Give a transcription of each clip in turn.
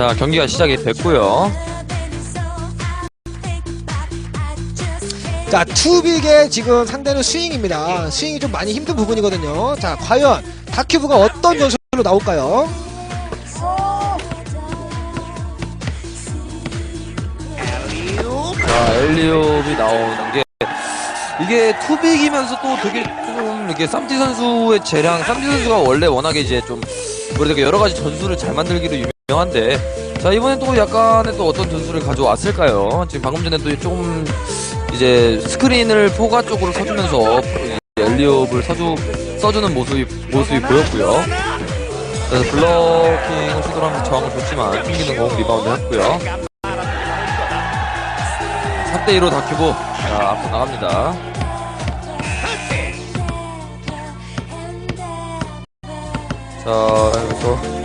자, 경기가 시작이 됐고요. 자, 투빅의 지금 상대는 스윙입니다. 스윙이 좀 많이 힘든 부분이거든요. 자, 과연 다큐브가 어떤 전술로 나올까요? 자, 엘리옵이 나오는 게 이게 투빅이면서 또 되게 좀 이렇게 쌈티 선수의 재량, 쌈티 선수가 원래 워낙에 이제 좀 뭐랄까 여러 가지 전술을 잘 만들기로 유명 한데 자 이번엔 또 약간의 또 어떤 전술을 가져왔을까요? 지금 방금 전에 또 조금 이제 스크린을 포가 쪽으로 서주면서 엘리옵을 서주 써주는 모습이 모습이 보였고요. 그래서 블러킹을 시도를 하면서 저항을 줬지만 튕기는 공 리바운드 했고요. 3대2로 다큐고 자, 앞서 나갑니다. 자, 여기서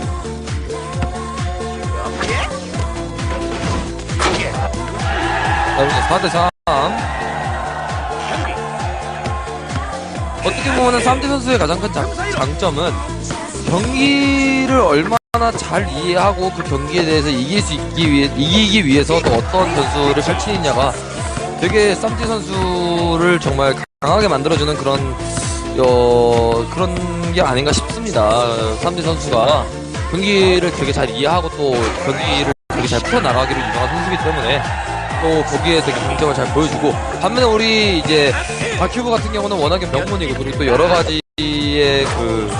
4대 3 어떻게 보면 3대 선수의 가장 큰 장, 장점은 경기를 얼마나 잘 이해하고 그 경기에 대해서 이길 수 있기 위해 이기기 위해서 또 어떤 전술을 펼치느냐가 되게 쌈지 선수를 정말 강하게 만들어주는 그런 어, 그런 게 아닌가 싶습니다. 쌈지 선수가 경기를 되게 잘 이해하고 또 경기를 되게 잘 풀어 나가기로 유명한 선수이기 때문에 또 거기에 되게 강점을 잘 보여주고 반면에 우리 이제 바큐브 같은 경우는 워낙에 명문이고 그리고 또 여러 가지의 그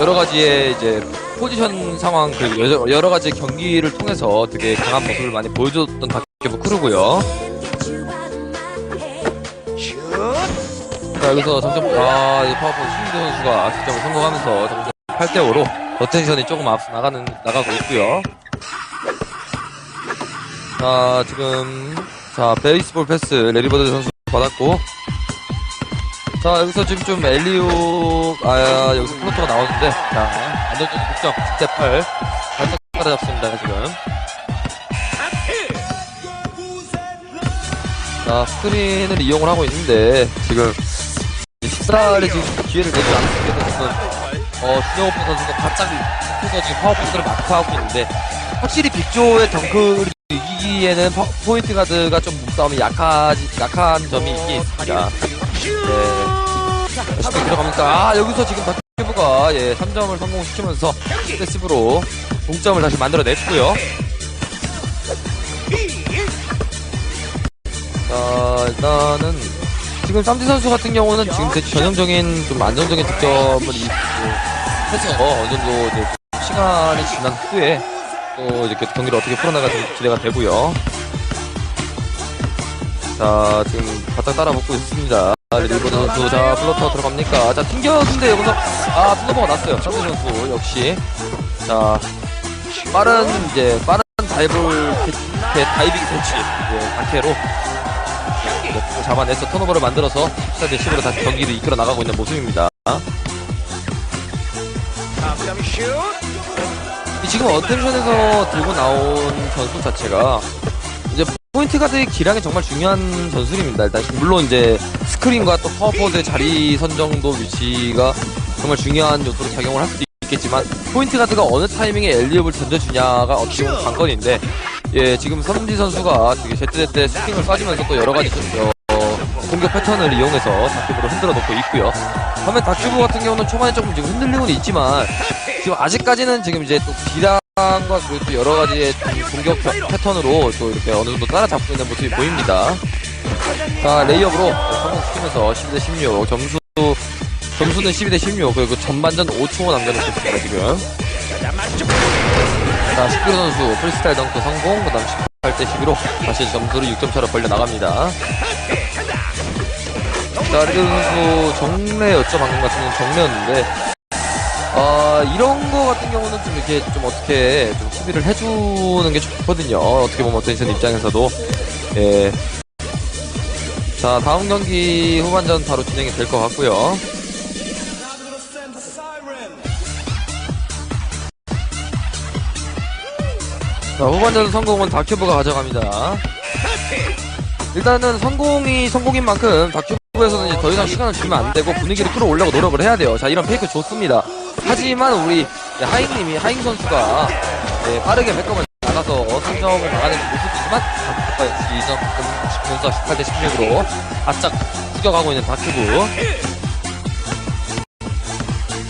여러 가지의 이제 포지션 상황 그 여러, 여러 가지 경기를 통해서 되게 강한 모습을 많이 보여줬던 바큐브 크루고요. 자 여기서 점점 아 파워포 신규 선수가 득점을 성공하면서 점점 8대 5로 어텐션이 조금 앞서 나가는 나가고 있고요. 자 지금 자 베이스볼 패스 레리버드 선수 받았고. 자 여기서 지금 좀 엘리오 아 여기서 플로터가 나오는데. 자 안정적인 득점. 10대 8 발짝 따라잡습니다 지금. 자 스크린을 이용을 하고 있는데 지금 이 식사를 지금 기회를 내지 않게 됐던 어 준영호프 선수가 바짝 붙어서 지금 파워포스를 마크하고 있는데 확실히 빅조의 덩크를 이기기에는 파- 포인트 가드가 좀 몸싸움이 약하지, 약한 점이 있긴 있습니다. 네. 쉽게 들어가니까, 아, 여기서 지금 다큐브가, 예, 3점을 성공시키면서, 패시브로 동점을 다시 만들어냈고요. 자, 일단은, 지금 쌈지 선수 같은 경우는 지금 제 전형적인 좀 안정적인 득점을 이- 그, 해서 어느 정도 시간이 지난 후에 또 이렇게 경기를 어떻게 풀어나갈지 기대가 되고요. 자, 지금 바짝 따라붙고 있습니다. 리버드 선수, 자, 플로터 들어갑니까? 자, 튕겼는데 여기서, 아, 튕겨버가 났어요. 상대 선수, 역시. 자, 빠른, 이제, 빠른 다이브, 캐, 다이빙 캐치, 예, 단계로 네, 잡아내서 턴오버를 만들어서 14대 10으로 다시 경기를 이끌어 나가고 있는 모습입니다. 이 지금 어텐션에서 들고 나온 전술 자체가 이제 포인트 가드의 기량이 정말 중요한 전술입니다. 일단 물론 이제 스크린과 또 파워포드의 자리 선정도 위치가 정말 중요한 요소로 작용을 할 수도 있겠지만 포인트 가드가 어느 타이밍에 엘리업을 던져주냐가 어떻게 보면 관건인데 예 지금 선지 선수가 되게 제때제때 스팅을 쏴주면서 또 여러 가지 어, 공격 패턴을 이용해서 다큐브로 흔들어 놓고 있고요. 반면 다큐브 같은 경우는 초반에 조금 지금 흔들리고는 있지만 지금 아직까지는 지금 이제 또 비랑과 그리고 또 여러 가지의 좀 공격 펴- 패턴으로 또 이렇게 어느 정도 따라잡고 있는 모습이 보입니다. 자, 레이업으로 성공시키면서 12 대 16 점수 점수는 12 대 16 그리고 전반전 5초 남겨놓고 있습니다 지금. 자, 19 선수 프리스타일 덩크 성공 그다음 18 대 11로 다시 점수를 6점 차로 벌려 나갑니다. 자, 리드 선수 정례였죠 방금 같은 경우는 정례였는데 아 이런 거 같은 경우는 좀 이렇게 좀 어떻게 좀 수비를 해주는 게 좋거든요. 어떻게 보면 어떤 입장에서도 예. 자 다음 경기 후반전 바로 진행이 될 것 같고요. 자 후반전 성공은 다큐브가 가져갑니다. 일단은 성공이 성공인 만큼 다큐브 에서는 이제 더 이상 시간을 주면 안 되고 분위기를 끌어올려고 노력을 해야 돼요. 자 이런 페이크 좋습니다. 하지만 우리 하잉님이 하잉 선수가 예, 빠르게 백업을 나가서 상점을 막아내는 모습이지만 이점 선수가 18대 16으로 바짝 추격하고 있는 다큐브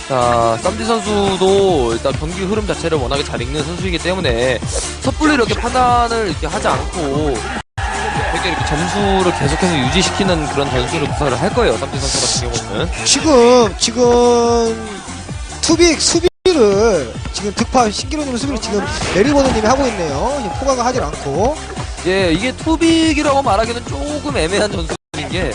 자, 쌈디 선수도 일단 경기 흐름 자체를 워낙에 잘 읽는 선수이기 때문에 섣불리 이렇게 판단을 이렇게 하지 않고 되게 이렇게 점수를 계속해서 유지시키는 그런 전술을 구사를 할 거예요. 쌈디 선수 같은 경우는. 지금 지금 투빅 수비를 지금 득파 신기루님 수비를 지금 메리버드님이 하고 있네요. 포가가 하질 않고 예, 이게 투빅이라고 말하기는 조금 애매한 전술인 게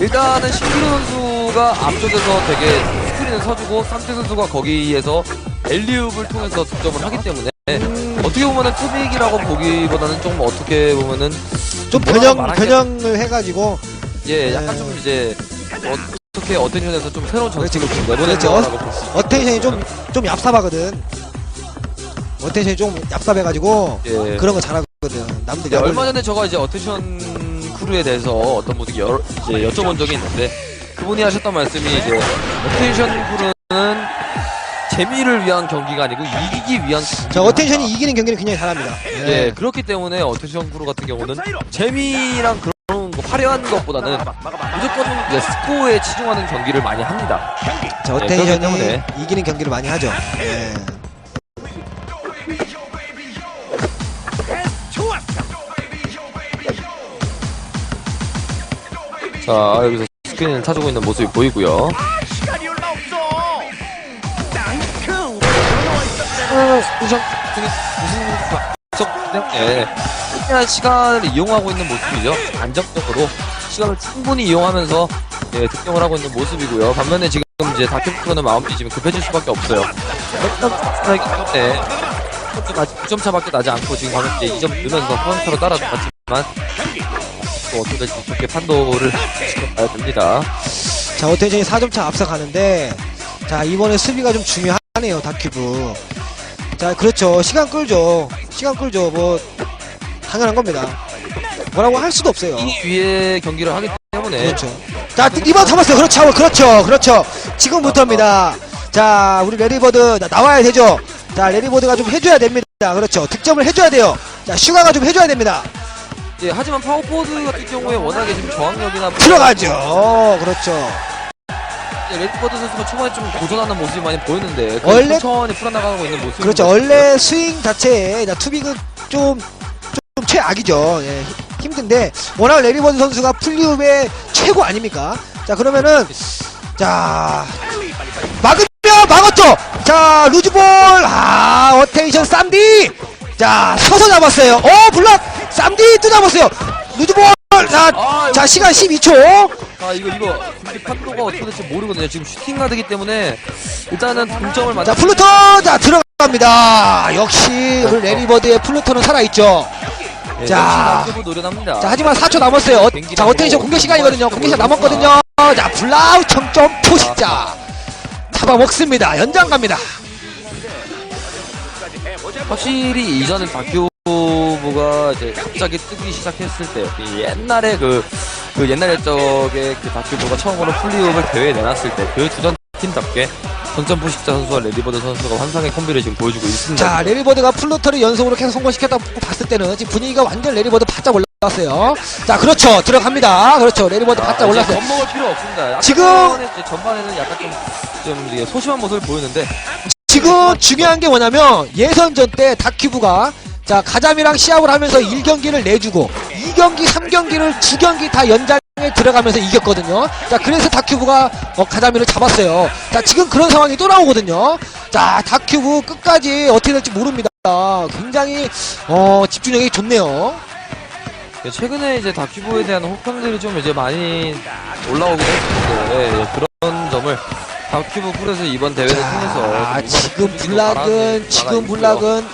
일단은 신기루 선수가 앞쪽에서 되게 스크린을 서주고 쌈디 선수가 거기에서 엘리웁을 통해서 득점을 하기 때문에 음, 어떻게 보면은 투빅이라고 보기보다는 좀 어떻게 보면은 좀 뭐라고 변형 말하기가- 변형을 해가지고 예, 약간 네. 좀 이제 어떻게 어텐션에서 좀 새로운 전술을 좀 그렇죠. 내보내자라고 볼수 있어요. 어텐션이 좀 좀 얍삽하거든. 어텐션이 좀 얍삽해가지고 예. 그런 거 잘하거든. 남들 네, 야 얼마 전에 저가 이제 어텐션 크루에 대해서 어떤 분이 여러, 이제 여쭤본 적이 있는데 그분이 하셨던 말씀이 이제 어텐션 크루는 재미를 위한 경기가 아니고 이기기 위한 자. 어텐션이 이기는 경기는 굉장히 잘합니다. 예, 그렇기 때문에 어텐션 크루 같은 경우는 재미랑 그런 거 화려한 것보다는 무조건 이제 스코어에 치중하는 경기를 많이 합니다. 자 그렇기 어텐션이 때문에. 이기는 경기를 많이 하죠. 예. 자, 여기서 스크린을 타주고 있는 모습이 보이고요. 우선 무슨 석 때문에 최대한 시간을 이용하고 있는 모습이죠. 안정적으로 시간을 충분히 이용하면서 예, 득점을 하고 있는 모습이고요. 반면에 지금 이제 다큐프로는 마음이 지금 급해질 수밖에 없어요. 그렇기 때문에 아직 9점 차밖에 나지 않고 지금 방금 이제 2점 넣으면서 프런트로 따라잡았지만 또 어떻게 될지 좋게 판도를 지켜봐야 됩니다. 자 어텐션이 4점 차 앞서가는데 자 이번에 수비가 좀 중요하네요 다큐브. 자 그렇죠 시간 끌죠. 시간 끌죠 뭐 당연한 겁니다. 뭐라고 할 수도 없어요. 이 위에 경기를 하기 때문에 그렇죠. 자, 리버 잡았어요. 그렇죠. 그렇죠. 그렇죠. 지금부터입니다. 자, 우리 레리버드 나- 나와야 되죠. 자, 레리버드가 좀 해줘야 됩니다. 그렇죠. 득점을 해줘야 돼요. 자, 슈가가 좀 해줘야 됩니다. 예, 하지만 파워포드 같은 경우에 워낙에 지금 저항력이나 들어가죠. 그렇죠. 예, 레드버드 선수가 초반에 좀 도전하는 모습이 많이 보였는데 원래- 천천히 풀어나가고 있는 모습이 그렇죠. 원래 스윙 자체에 자, 투빅은 좀, 좀 최악이죠. 예, 히- 힘든데 워낙 레리버드 선수가 풀리움의 최고 아닙니까? 자, 그러면은 자, 막으면 막았죠. 자, 루즈볼. 아, 어테이션 쌈디. 자, 서서 잡았어요. 어, 블락. 쌈디 또 잡았어요. 루즈볼. 자, 아, 자, 시간 12초. 아 이거 이거 경기 판도가 어떻게 될지 모르거든요 지금 슈팅 가드기 때문에 일단은 동점을 맞아 자, 플루터. 자, 들어갑니다. 역시 우리 레리버드의 플루터는 살아있죠. 자. 자 노련합니다 자, 하지만 4초 남았어요. 어, 자, 어테이션 공격 시간이거든요. 공격 시간 남았거든요. 자, 블라우 청점 포식자. 잡아먹습니다. 연장 갑니다. 확실히 이전에 다큐브가 이제 갑자기 뜨기 시작했을 때이 옛날에 그, 그 옛날 옛적에 그 다큐브가 처음으로 플리움을 대회에 내놨을 때 그 주전 팀답게 전점 부식자 선수와 레디버드 선수가 환상의 콤비를 지금 보여주고 있습니다. 자, 레리버드가 플루터를 연속으로 계속 성공시켰다고 봤을 때는 지금 분위기가 완전 레리버드 바짝 올랐어요. 자, 그렇죠. 들어갑니다. 그렇죠. 레리버드 바짝 아, 이제 올랐어요. 겁먹을 필요 없습니다. 지금- 전반에는 약간 좀, 좀 이게 소심한 모습을 보였는데 지금 중요한 게 뭐냐면 예선전 때 다큐브가 자, 가자미랑 시합을 하면서 1경기를 내주고 2경기, 3경기를 2경기 다 연장에 들어가면서 이겼거든요. 자, 그래서 다큐브가 어, 가자미를 잡았어요. 자, 지금 그런 상황이 또 나오거든요. 자, 다큐브 끝까지 어떻게 될지 모릅니다. 굉장히 어, 집중력이 좋네요. 예, 최근에 이제 다큐브에 대한 호평들이 좀 이제 많이 올라오긴 했는데 예, 그런 점을 다큐브 풀에서 이번 대회를 통해서 지금 블락은 지금. 블락은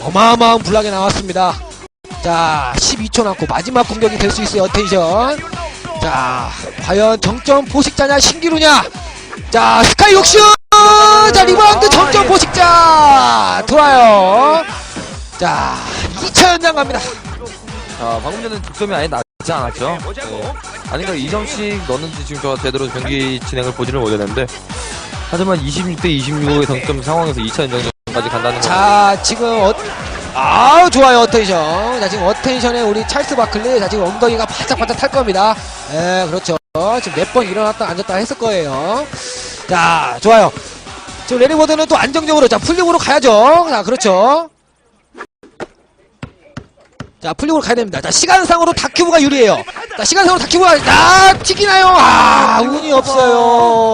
어마어마한 블락이 나왔습니다. 자, 12초 남고 마지막 공격이 될 수 있어요. 텐션. 자, 과연 정점 포식자냐 신기루냐? 자, 스카이 욕슈! 자, 리바운드 정점 포식자! 돌아요. 자, 2차 연장 갑니다. 자, 방금 전에 득점이 아예 나지 않았죠? 네. 아닌가 2점씩 넣는지 지금 저 제대로 경기 진행을 보지를 못했는데 하지만 26대 26의 득점 상황에서 2차 연장전 결정까지 간다는 거. 자, 지금 어, 아우 좋아요 어텐션. 자 지금 어텐션에 우리 찰스 바클리, 자 지금 엉덩이가 바짝바짝 탈 겁니다. 예, 그렇죠. 지금 몇 번 일어났다 앉았다 했을 거예요. 자, 좋아요. 지금 레리버드는 또 안정적으로 자 풀링으로 가야죠. 자, 그렇죠. 자, 풀링으로 가야 됩니다. 자, 시간상으로 다큐브가 유리해요. 자, 시간상으로 다큐브가 아 튀기나요? 아, 운이 없어요.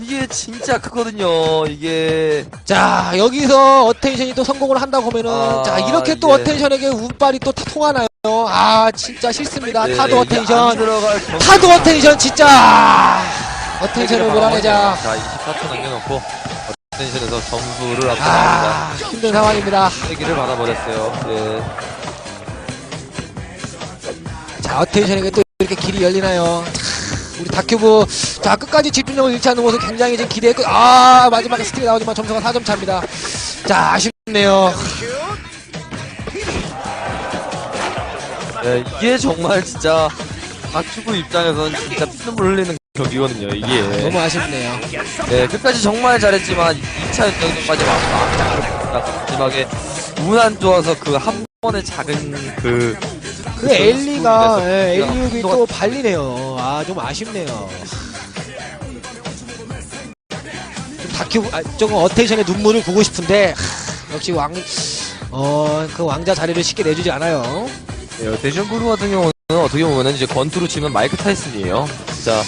이게 진짜 크거든요. 이게 자 여기서 어텐션이 또 성공을 한다고 하면은 아, 자 이렇게 또 이제- 어텐션에게 운빨이 또 타- 통하나요? 아 진짜 싫습니다. 네, 타도 이게 안 어텐션, 들어갈 경우- 타도 어텐션 진짜 아, 어텐션을 몰아내자. 자, 24초 남겨놓고 어텐션에서 점수를 앞서갑니다. 아 힘든 상황입니다. 세기를 받아버렸어요. 예. 자 어텐션에게 또 이렇게 길이 열리나요? 자, 우리 다큐브 자 끝까지 집중력을 잃지 않는 모습 굉장히 좀 기대했고 아 마지막에 스킬이 나오지만 점수가 4점 차입니다. 자 아쉽네요. 예, 이게 정말 진짜 박주부 입장에서는 진짜 피눈물 흘리는 경기거든요. 이게. 너무 아쉽네요. 예, 끝까지 정말 잘했지만 2차 연장전까지 왔다. 마지막에 운 안 좋아서 그 한 번의 작은 그 그 엘리가 예, 그래서 엘리육이 또 발리네요. 아 좀 아쉽네요. 좀 다큐 아, 조금 어텐션의 눈물을 보고 싶은데 하, 역시 왕 어, 그 왕자 자리를 쉽게 내주지 않아요. 예, 대전 그루 같은 경우는 어떻게 보면은 이제 권투로 치면 마이크 타이슨이에요. 진짜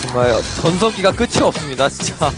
정말 전성기가 끝이 없습니다. 진짜